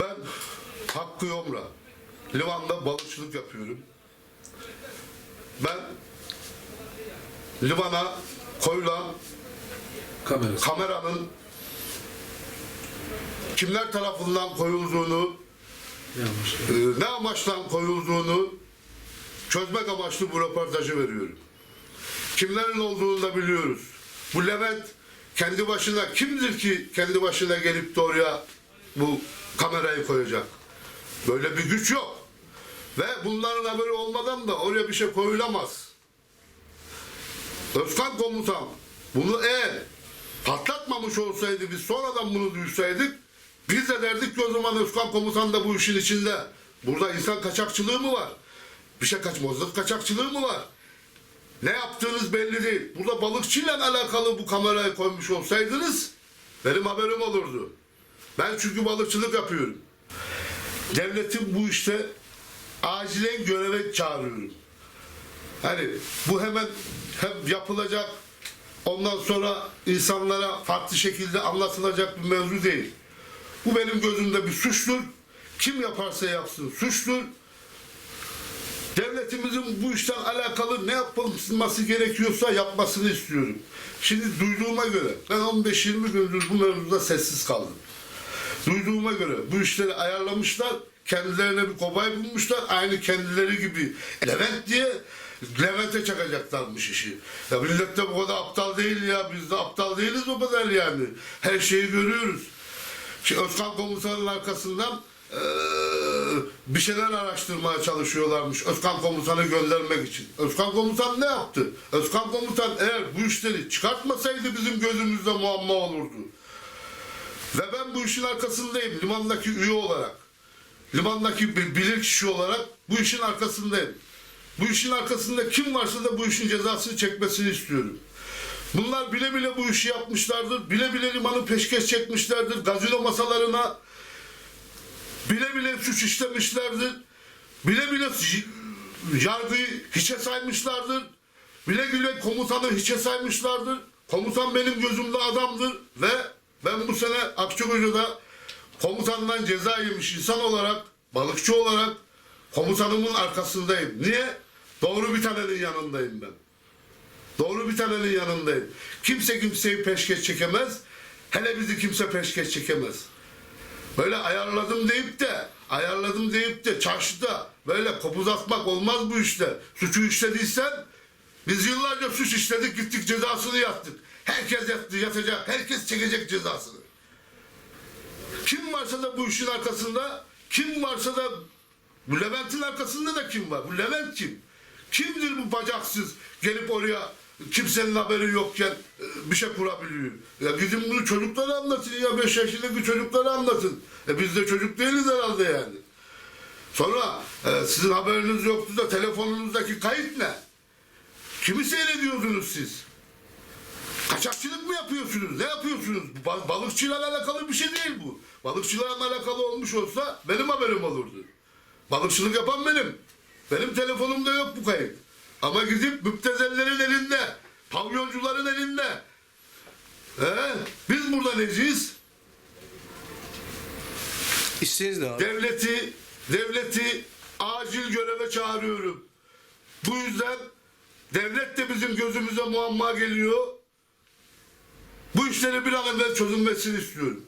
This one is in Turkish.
Ben Hakkı Yomra. Limanda balıkçılık yapıyorum. Ben limana koyulan Kamerası. kameranın kimler tarafından koyulduğunu, Yanlış. e, ne amaçla koyulduğunu çözmek amaçlı bu röportajı veriyorum. Kimlerin olduğunu da biliyoruz. Bu Levent kendi başına kimdir ki kendi başına gelip de oraya bu kamerayı koyacak? Böyle bir güç yok. Ve bunların haberi olmadan da oraya bir şey koyulamaz. Özkan komutan bunu eğer patlatmamış olsaydı biz sonradan bunu duysaydık biz de derdik ki o zaman Özkan komutan da bu işin içinde. Burada insan kaçakçılığı mı var? Bir şey kaçmazlık kaçakçılığı mı var? Ne yaptığınız belli değil. Burada balıkçıyla alakalı bu kamerayı koymuş olsaydınız benim haberim olurdu. Ben çünkü balıkçılık yapıyorum. Devletin bu işte acilen göreve çağırıyorum. Hani bu hemen hem yapılacak ondan sonra insanlara farklı şekilde anlatılacak bir mevzu değil. Bu benim gözümde bir suçtur. Kim yaparsa yapsın suçtur. Devletimizin bu işten alakalı ne yapılması gerekiyorsa yapmasını istiyorum. Şimdi duyduğuma göre ben 15-20 gündür bu mevzuda sessiz kaldım. Duyduğuma göre bu işleri ayarlamışlar, kendilerine bir kobay bulmuşlar, aynı kendileri gibi Levent diye Levent'e çakacaklarmış işi. Ya millet de bu kadar aptal değil ya, biz de aptal değiliz o kadar yani. Her şeyi görüyoruz. Şimdi Özkan komutanın arkasından eee, bir şeyler araştırmaya çalışıyorlarmış Özkan komutanı göndermek için. Özkan komutan ne yaptı? Özkan komutan eğer bu işleri çıkartmasaydı bizim gözümüzde muamma olurdu. Ve ben bu işin arkasındayım limandaki üye olarak. Limandaki bilir kişi olarak bu işin arkasındayım. Bu işin arkasında kim varsa da bu işin cezasını çekmesini istiyorum. Bunlar bile bile bu işi yapmışlardır. Bile bile limanı peşkeş çekmişlerdir. Gazino masalarına bile bile suç işlemişlerdir. Bile bile yargıyı hiçe saymışlardır. Bile bile komutanı hiçe saymışlardır. Komutan benim gözümde adamdır ve ben bu sene Akçakoca'da komutandan ceza yemiş insan olarak, balıkçı olarak komutanımın arkasındayım. Niye? Doğru bir tanenin yanındayım ben. Doğru bir tanenin yanındayım. Kimse kimseyi peşkeş çekemez. Hele bizi kimse peşkeş çekemez. Böyle ayarladım deyip de ayarladım deyip de çarşıda böyle kopuz atmak olmaz bu işte. Suçu işlediysen biz yıllarca suç işledik gittik cezasını yattık. Herkes yatacak, herkes çekecek cezasını. Kim varsa da bu işin arkasında, kim varsa da bu Levent'in arkasında da kim var? Bu Levent kim? Kimdir bu bacaksız gelip oraya kimsenin haberi yokken e, bir şey kurabiliyor? Ya gidin bunu çocuklara anlatın ya 5 yaşındaki çocuklara anlatın. E biz de çocuk değiliz herhalde yani. Sonra e, sizin haberiniz yoktu da telefonunuzdaki kayıt ne? Kimi seyrediyordunuz siz? Kaçakçılık mı yapıyorsunuz? Ne yapıyorsunuz? Ba- Balıkçıyla alakalı bir şey değil bu. Balıkçılarla alakalı olmuş olsa benim haberim olurdu. Balıkçılık yapan benim. Benim telefonumda yok bu kayıt. Ama gidip müptezellerin elinde, pavyoncuların elinde. Ee, biz burada neciyiz? İsteğiniz ne abi? Devleti, devleti acil göreve çağırıyorum. Bu yüzden devlet de bizim gözümüze muamma geliyor. Bu işleri bir an evvel çözülmesini istiyorum.